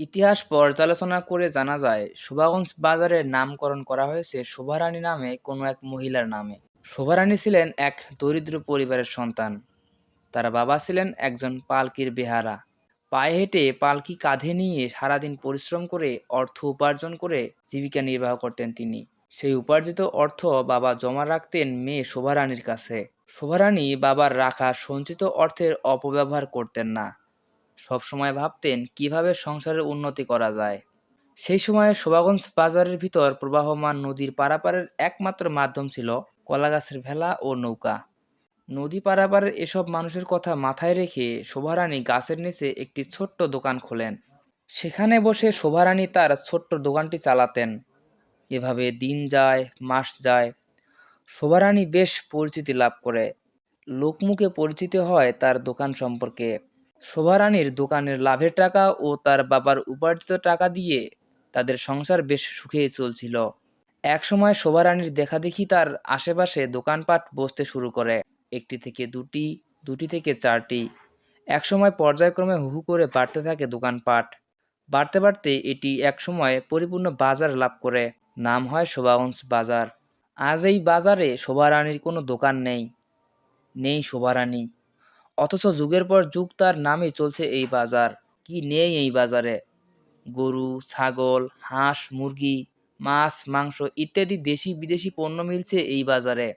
ইতিহাস পর্যালোচনা করে জানা যায়, শোভাগঞ্জ বাজারের নামকরণ করা হয়েছে শোভারানী নামে কোনো এক মহিলার নামে। শোভারানী ছিলেন এক দরিদ্র পরিবারের সন্তান। তার বাবা ছিলেন একজন পালকির বেহারা। পায়ে হেঁটে পালকি কাঁধে নিয়ে সারাদিন পরিশ্রম করে, অর্থ উপার্জন করে জীবিকা নির্বাহ করতেন তিনি। সেই উপার্জিত অর্থ বাবা জমা রাখতেন মেয়ে শোভারানীর কাছে। শোভারানী বাবার রাখা সঞ্চিত অর্থের অপব্যবহার করতেন না। সবসময় ভাবতেন কীভাবে সংসারের উন্নতি করা যায়। সেই সময়ে শোভাগঞ্জ বাজারের ভিতর প্রবাহমান নদীর পারাপারের একমাত্র মাধ্যম ছিল কলাগাছের ভেলা ও নৌকা। নদী পারাপারের এসব মানুষের কথা মাথায় রেখে শোভারানী গাছের নিচে একটি ছোট্ট দোকান খোলেন। সেখানে বসে শোভারানী তার ছোট্ট দোকানটি চালাতেন। এভাবে দিন যায়, মাস যায়। শোভারানী বেশ পরিচিতি লাভ করে। লোকমুখে পরিচিত হয় তার দোকান সম্পর্কে। শোভারানীর দোকানের লাভের টাকা ও তার বাবার উপার্জিত টাকা দিয়ে তাদের সংসার বেশ সুখেই চলছিল। একসময় শোভারানীর দেখাদেখি তার আশেপাশে দোকানপাট বসতে শুরু করে। একটি থেকে দুটি দুটি থেকে চারটি। একসময় পর্যায়ক্রমে হু হু করে বাড়তে থাকে দোকানপাট। বাড়তে বাড়তে এটি একসময় পরিপূর্ণ বাজার লাভ করে। নাম হয় শোভাগঞ্জ বাজার। আজ এই বাজারে শোভারানীর কোনো দোকান নেই। নেই শোভারানী। অথচ যুগের পর যুগ তার নামে চলছে এই বাজার। কি নেই এই বাজারে? গরু, ছাগল, হাঁস, মুরগি, মাছ, মাংস ইত্যাদি দেশি বিদেশি পণ্য মিলছে এই বাজারে।